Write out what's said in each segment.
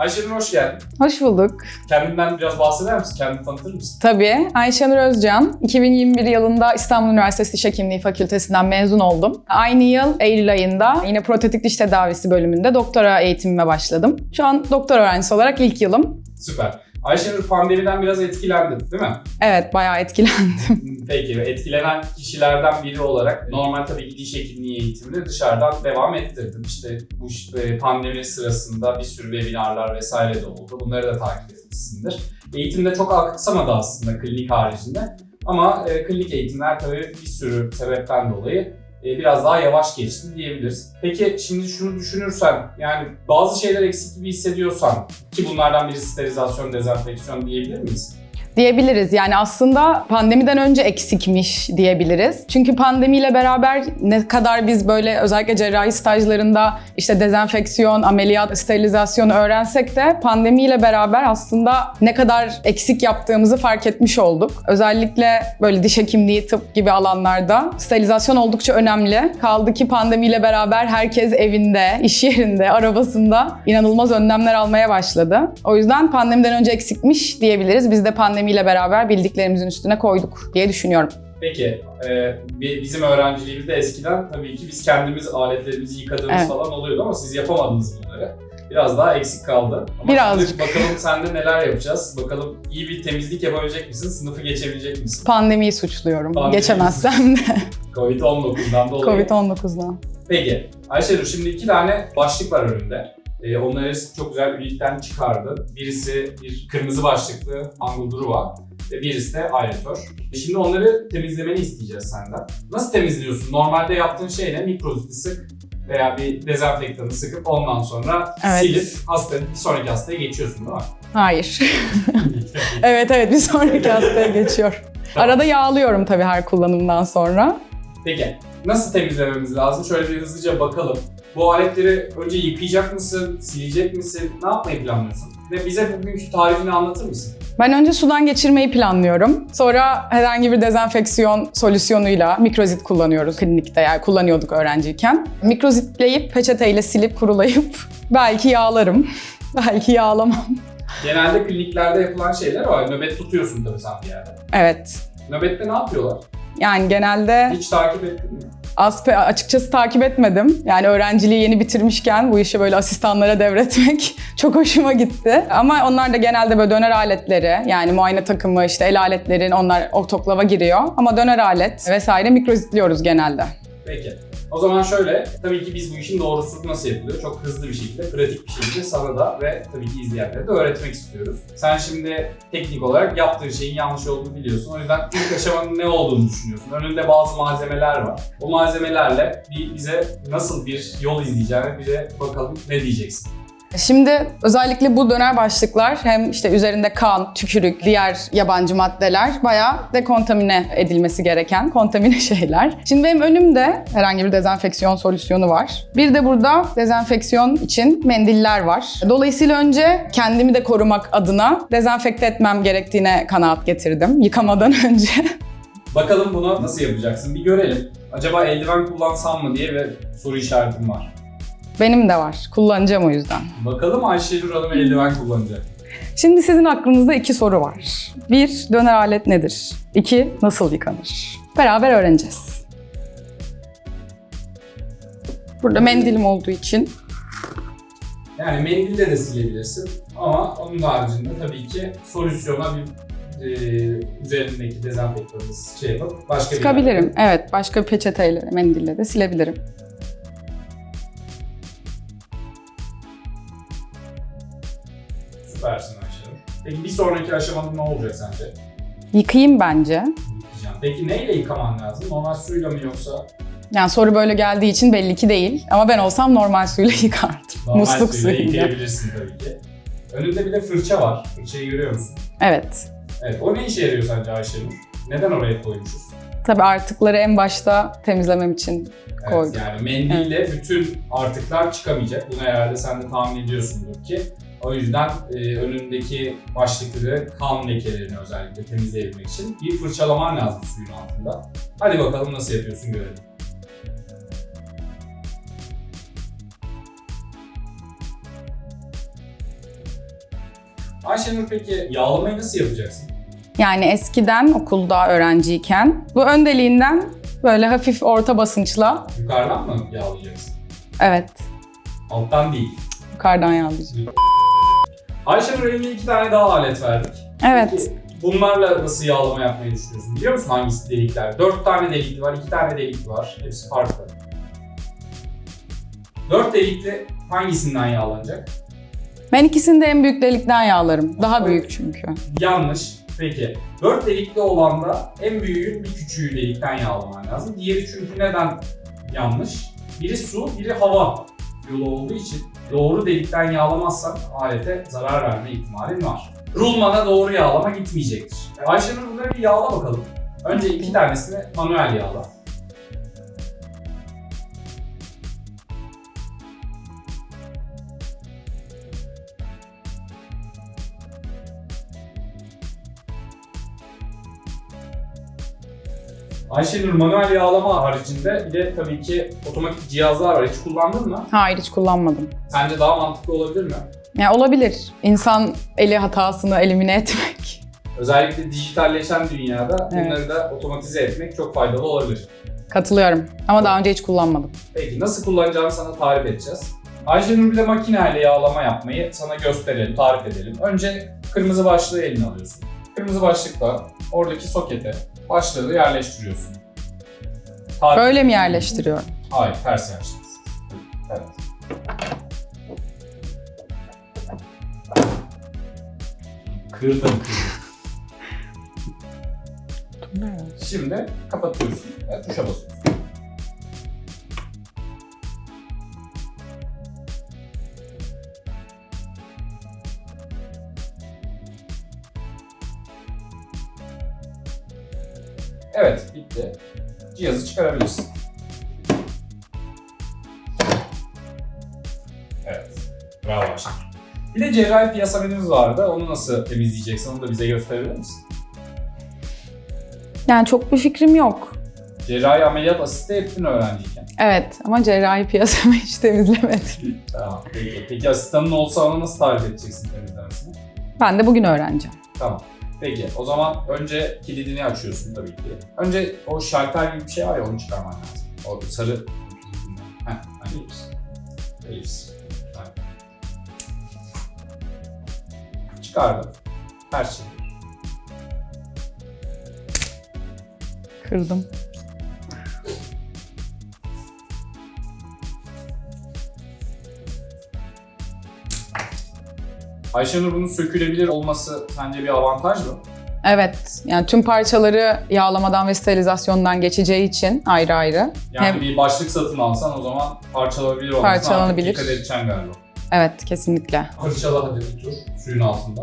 Ayşenur hoş geldin. Hoş bulduk. Kendinden biraz bahseder misin? Kendini tanıtır mısın? Tabii. Ayşenur Özcan. 2021 yılında İstanbul Üniversitesi Diş Hekimliği Fakültesinden mezun oldum. Aynı yıl Eylül ayında yine protetik diş tedavisi bölümünde doktora eğitimime başladım. Şu an doktora öğrencisi olarak ilk yılım. Süper. Ayşenur pandemiden biraz etkilendin değil mi? Evet, bayağı etkilendim. Peki etkilenen kişilerden biri olarak normal tabii ki diş hekimliği eğitimini dışarıdan devam ettirdin. İşte bu işte pandemi sırasında bir sürü webinarlar vesaire de oldu. Bunları da takip etmişsindir. Eğitimde çok aksamadı aslında klinik haricinde. Ama e, klinik eğitimler tabii bir sürü sebepten dolayı e, biraz daha yavaş geçti diyebiliriz. Peki şimdi şunu düşünürsen yani bazı şeyler eksik gibi hissediyorsan ki bunlardan biri sterilizasyon, dezenfeksiyon diyebilir miyiz? Diyebiliriz. Yani aslında pandemiden önce eksikmiş diyebiliriz. Çünkü pandemiyle beraber ne kadar biz böyle özellikle cerrahi stajlarında işte dezenfeksiyon, ameliyat, sterilizasyon öğrensek de pandemiyle beraber aslında ne kadar eksik yaptığımızı fark etmiş olduk. Özellikle böyle diş hekimliği, tıp gibi alanlarda sterilizasyon oldukça önemli. Kaldı ki pandemiyle beraber herkes evinde, iş yerinde, arabasında inanılmaz önlemler almaya başladı. O yüzden pandemiden önce eksikmiş diyebiliriz. Biz de pandemiyle beraber bildiklerimizin üstüne koyduk diye düşünüyorum. Peki, e, bi- bizim öğrenciliğimizde eskiden tabii ki biz kendimiz aletlerimizi yıkadığımız Evet. falan oluyordu ama siz yapamadınız bunları. Biraz daha eksik kaldı. Ama Birazcık. bakalım sende neler yapacağız. Bakalım iyi bir temizlik yapabilecek misin? Sınıfı geçebilecek misin? Pandemiyi suçluyorum. Pandemiyi Geçemezsem de. Covid-19'dan dolayı. Covid-19'dan. Peki, Ayşenur şimdi iki tane başlık var önünde. Ee, onları çok güzel üniten çıkardın. Birisi bir kırmızı başlıklı Angudruva ve birisi de aeratör. Şimdi onları temizlemeni isteyeceğiz senden. Nasıl temizliyorsun? Normalde yaptığın şey ne? Mikroziti sık veya bir dezenfektanı sıkıp ondan sonra Evet. silip hasta, bir sonraki hastaya geçiyorsun değil mi? Hayır. evet evet bir sonraki hastaya geçiyor. Tamam. Arada yağlıyorum tabii her kullanımdan sonra. Peki, nasıl temizlememiz lazım? Şöyle bir hızlıca bakalım. Bu aletleri önce yıkayacak mısın, silecek misin, ne yapmayı planlıyorsun? Ve bize bugünkü tarifini anlatır mısın? Ben önce sudan geçirmeyi planlıyorum. Sonra herhangi bir dezenfeksiyon solüsyonuyla mikrozit kullanıyoruz klinikte yani kullanıyorduk öğrenciyken. Mikrozitleyip peçeteyle silip kurulayıp belki yağlarım. belki yağlamam. Genelde kliniklerde yapılan şeyler var. Nöbet tutuyorsun tabii sen bir yerde. Evet. Nöbette ne yapıyorlar? Yani genelde Hiç takip ettin mi? Aspe açıkçası takip etmedim. Yani öğrenciliği yeni bitirmişken bu işi böyle asistanlara devretmek çok hoşuma gitti. Ama onlar da genelde böyle döner aletleri yani muayene takımı işte el aletlerin onlar otoklava giriyor. Ama döner alet vesaire mikrozitliyoruz genelde. Peki. O zaman şöyle, tabii ki biz bu işin doğrusu nasıl yapılıyor? Çok hızlı bir şekilde, pratik bir şekilde sana da ve tabii ki izleyenlere de öğretmek istiyoruz. Sen şimdi teknik olarak yaptığın şeyin yanlış olduğunu biliyorsun. O yüzden ilk aşamanın ne olduğunu düşünüyorsun. Önünde bazı malzemeler var. O malzemelerle bize nasıl bir yol izleyeceğini bize bakalım ne diyeceksin. Şimdi özellikle bu döner başlıklar hem işte üzerinde kan, tükürük, diğer yabancı maddeler bayağı dekontamine edilmesi gereken kontamine şeyler. Şimdi benim önümde herhangi bir dezenfeksiyon solüsyonu var. Bir de burada dezenfeksiyon için mendiller var. Dolayısıyla önce kendimi de korumak adına dezenfekte etmem gerektiğine kanaat getirdim yıkamadan önce. Bakalım bunu nasıl yapacaksın bir görelim. Acaba eldiven kullansam mı diye ve soru işaretim var. Benim de var. Kullanacağım o yüzden. Bakalım Ayşenur Hanım eldiven kullanacak. Şimdi sizin aklınızda iki soru var. Bir, döner alet nedir? İki, nasıl yıkanır? Beraber öğreneceğiz. Burada mendilim olduğu için Yani mendille de silebilirsin ama onun haricinde tabii ki solüsyona bir e, üzerindeki dezenfektanı şey yapıp başka bir sıkabilirim. Evet, başka bir peçeteyle, mendille de silebilirim. Süpersin Ayşenur. Peki bir sonraki aşamada ne olacak sence? Yıkayayım bence. Yıkayacağım. Peki neyle yıkaman lazım? Normal suyla mı yoksa Yani soru böyle geldiği için belli ki değil. Ama ben olsam normal suyla yıkardım. normal Musluk suyla suyuyla. yıkayabilirsin tabii ki. Önünde bir de fırça var. Fırçayı görüyor musun? Evet. Evet. O ne işe yarıyor sence Ayşenur? Neden oraya koymuşuz? Tabii artıkları en başta temizlemem için Evet, koyduk. yani mendille bütün artıklar çıkamayacak. Bunu herhalde sen de tahmin ediyorsundur ki. O yüzden e, önündeki başlıkları kan lekelerini özellikle temizleyebilmek için bir fırçalaman lazım suyun altında. Hadi bakalım nasıl yapıyorsun görelim. Ayşenur peki yağlamayı nasıl yapacaksın? Yani eskiden okulda öğrenciyken bu ön deliğinden böyle hafif orta basınçla Yukarıdan mı yağlayacaksın? evet Alttan değil. yukarıdan yağlayacağım. Ayşenur eline iki tane daha alet verdik. Evet. Peki, bunlarla nasıl yağlama yapmayı düşünüyorsun? Biliyor musun hangisi delikler? Dört tane delikli var, iki tane delikli var. Hepsi farklı. Dört delikli hangisinden yağlanacak? Ben ikisini de en büyük delikten yağlarım. Daha büyük çünkü. Yanlış. Peki. Dört delikli olanda en büyüğün bir küçüğü delikten yağlaman lazım. Diğeri çünkü neden yanlış? Biri su, biri hava yolu olduğu için doğru delikten yağlamazsan alete zarar verme ihtimalin var. Rulmana doğru yağlama gitmeyecektir. Ayşenur bunları bir yağla bakalım. Önce iki tanesini manuel yağla. Ayşenur manuel yağlama haricinde bir de tabii ki otomatik cihazlar var. Hiç kullandın mı? Hayır hiç kullanmadım. Sence daha mantıklı olabilir mi? Ya olabilir. İnsan eli hatasını elimine etmek. Özellikle dijitalleşen dünyada Evet. bunları da otomatize etmek çok faydalı olabilir. Katılıyorum. Ama daha önce hiç kullanmadım. Peki nasıl kullanacağını sana tarif edeceğiz. Ayşenur bir de makineyle yağlama yapmayı sana gösterelim, tarif edelim. Önce kırmızı başlığı eline alıyorsun. Kırmızı başlıkla oradaki sokete başlığı yerleştiriyorsun. Tarif- Böyle mi yerleştiriyorum? Hayır, ters yerleştiriyorsun. Evet. Kırdım, kırdım. Şimdi kapatıyorsun ve tuşa basıyorsun. Çıkarabilirsin. Evet, bravo Ayşe. Bir de cerrahi piyasa menümüz vardı. Onu nasıl temizleyeceksin? Onu da bize gösterebilir misin? Yani çok bir fikrim yok. Cerrahi ameliyat asiste ettin öğrenciyken. Evet ama cerrahi piyasamı hiç temizlemedim. Tamam. Peki, peki asistanın olsa ona nasıl tarif edeceksin temizlemesini? Ben de bugün öğreneceğim. Tamam. Peki o zaman önce kilidini açıyorsun tabii ki. Önce o şalter gibi bir şey var ya onu çıkarman lazım. O sarı... Heh, hani elips. Elips. Aynen. Çıkardım. Her şey. Kırdım. Ayşenur bunun sökülebilir olması sence bir avantaj mı? Evet. Yani tüm parçaları yağlamadan ve sterilizasyondan geçeceği için ayrı ayrı. Yani Hem- bir başlık satın alsan o zaman parçalanabilir olmasına Parçalanabilir. dikkat edeceksin galiba. Evet kesinlikle. Fırçala hadi bir tur suyun altında.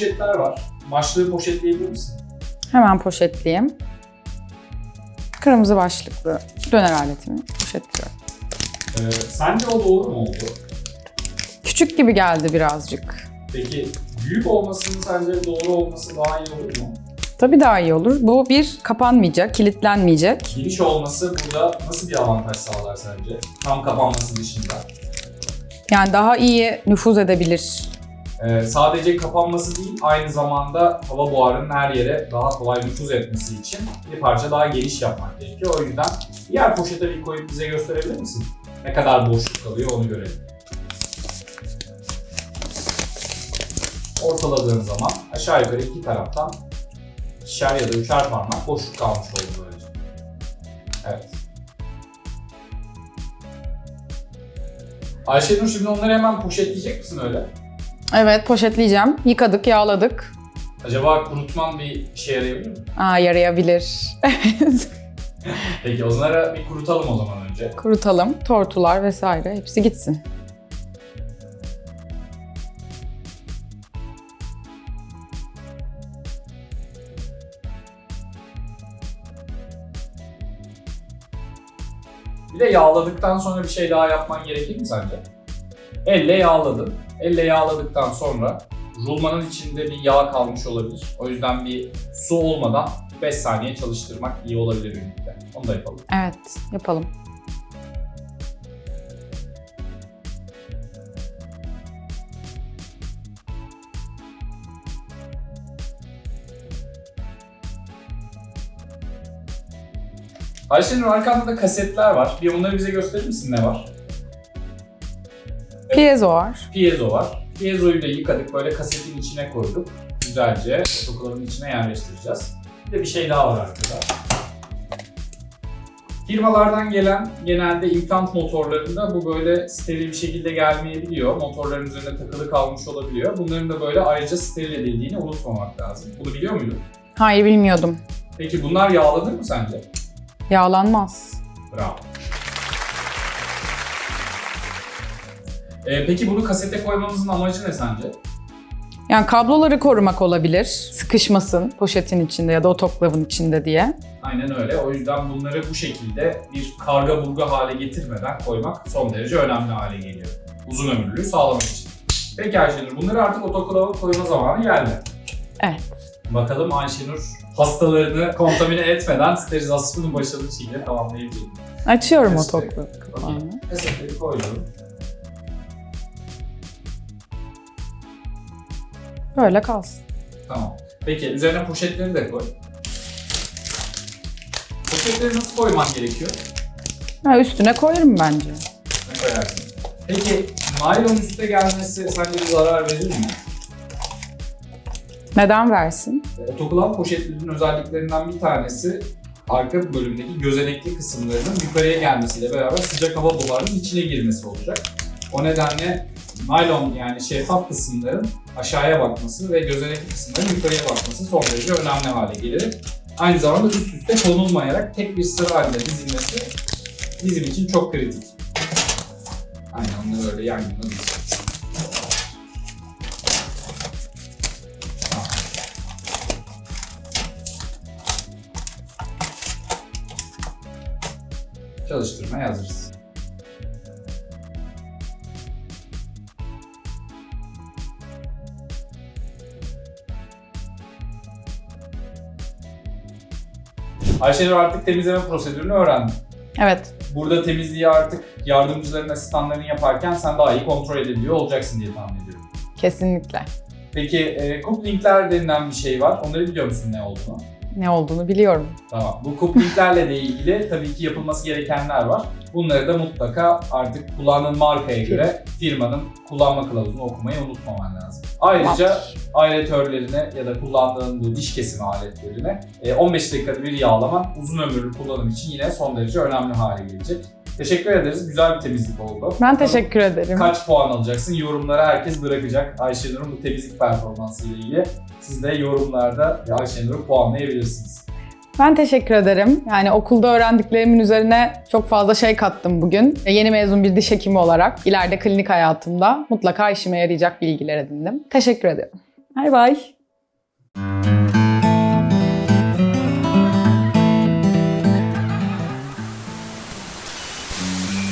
Poşetler var. Başlığı poşetleyebilir misin? Hemen poşetleyeyim. Kırmızı başlıklı döner aletimi poşetliyorum. Ee, sence o doğru mu oldu? Küçük gibi geldi birazcık. Peki büyük olmasının sence doğru olması daha iyi olur mu? Tabii daha iyi olur. Bu bir kapanmayacak, kilitlenmeyecek. Geniş olması burada nasıl bir avantaj sağlar sence? Tam kapanması dışında. Yani daha iyi nüfuz edebilir. Ee, sadece kapanması değil, aynı zamanda hava buharının her yere daha kolay nüfuz etmesi için bir parça daha geniş yapmak gerekiyor. O yüzden diğer poşete bir koyup bize gösterebilir misin? Ne kadar boşluk kalıyor onu görelim. Ortaladığın zaman aşağı yukarı iki taraftan ikişer ya da üçer parmak boşluk kalmış oldu böylece. Evet. Ayşenur şimdi onları hemen poşetleyecek misin öyle? Evet poşetleyeceğim. Yıkadık, yağladık. Acaba kurutman bir işe yarayabilir mi? Aa yarayabilir. Peki onları bir kurutalım o zaman önce. Kurutalım. Tortular vesaire hepsi gitsin. Bir de yağladıktan sonra bir şey daha yapman gerekir mi sence? Elle yağladın. Elle yağladıktan sonra rulmanın içinde bir yağ kalmış olabilir. O yüzden bir su olmadan 5 saniye çalıştırmak iyi olabilir birlikte. Onu da yapalım. Evet, yapalım. Ayşenur arkanda da kasetler var. Bir onları bize gösterir misin ne var? Piezo var. Piezo var. Piezo'yu da yıkadık. Böyle kasetin içine koyduk. Güzelce otoklavanın içine yerleştireceğiz. Bir de bir şey daha var arkada. Firmalardan gelen genelde implant motorlarında bu böyle steril bir şekilde gelmeyebiliyor. Motorların üzerine takılı kalmış olabiliyor. Bunların da böyle ayrıca steril edildiğini unutmamak lazım. Bunu biliyor muydun? Hayır bilmiyordum. Peki bunlar yağlanır mı sence? Yağlanmaz. Bravo. Ee, peki bunu kasete koymamızın amacı ne sence? Yani kabloları korumak olabilir. Sıkışmasın poşetin içinde ya da otoklavın içinde diye. Aynen öyle. O yüzden bunları bu şekilde bir karga burga hale getirmeden koymak son derece önemli hale geliyor. Uzun ömürlülüğü sağlamak için. Peki Ayşenur, bunları artık otoklava koyma zamanı geldi. Evet. Bakalım Ayşenur hastalarını kontamine etmeden sterilizasyonu başarılı şekilde tamamlayabilecek mi? Açıyorum Evet. otoklavı kapağını. Koydum. Böyle kalsın. Tamam. Peki üzerine poşetleri de koy. Poşetleri nasıl koyman gerekiyor? Ha, üstüne koyarım bence. Ne koyarsın? Peki naylon üste gelmesi sence bir zarar verir mi? Neden versin? Otoklav poşetlerinin özelliklerinden bir tanesi arka bölümdeki gözenekli kısımlarının yukarıya gelmesiyle beraber sıcak hava buharının içine girmesi olacak. O nedenle naylon yani şeffaf kısımların aşağıya bakması ve gözenekli kısımların yukarıya bakması son derece önemli hale gelir. Aynı zamanda üst üste konulmayarak tek bir sıra halinde dizilmesi bizim için çok kritik. Aynen onları öyle yan yana. Tamam. Çalıştırmaya hazırız. Ayşenur artık temizleme prosedürünü öğrendin. Evet. Burada temizliği artık yardımcıların, asistanların yaparken sen daha iyi kontrol edebiliyor olacaksın diye tahmin ediyorum. Kesinlikle. Peki e, couplingler denilen bir şey var. Onları biliyor musun ne olduğunu? Ne olduğunu biliyorum. Tamam. Bu couplinglerle de ilgili tabii ki yapılması gerekenler var. Bunları da mutlaka artık kullandığın markaya göre firmanın kullanma kılavuzunu okumayı unutmaman lazım. Ayrıca aeratörlerine ya da kullandığın bu diş kesimi aletlerine e, 15 dakikada bir yağlaman uzun ömürlü kullanım için yine son derece önemli hale gelecek. Teşekkür ederiz. Güzel bir temizlik oldu. Ben teşekkür ederim. Kaç puan alacaksın? Yorumlara herkes bırakacak Ayşenur'un bu temizlik performansı ile ilgili. Siz de yorumlarda Ayşenur'u puanlayabilirsiniz. Ben teşekkür ederim. Yani okulda öğrendiklerimin üzerine çok fazla şey kattım bugün. E, yeni mezun bir diş hekimi olarak ileride klinik hayatımda mutlaka işime yarayacak bilgiler edindim. Teşekkür ediyorum. Bye bye.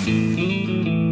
Thank you.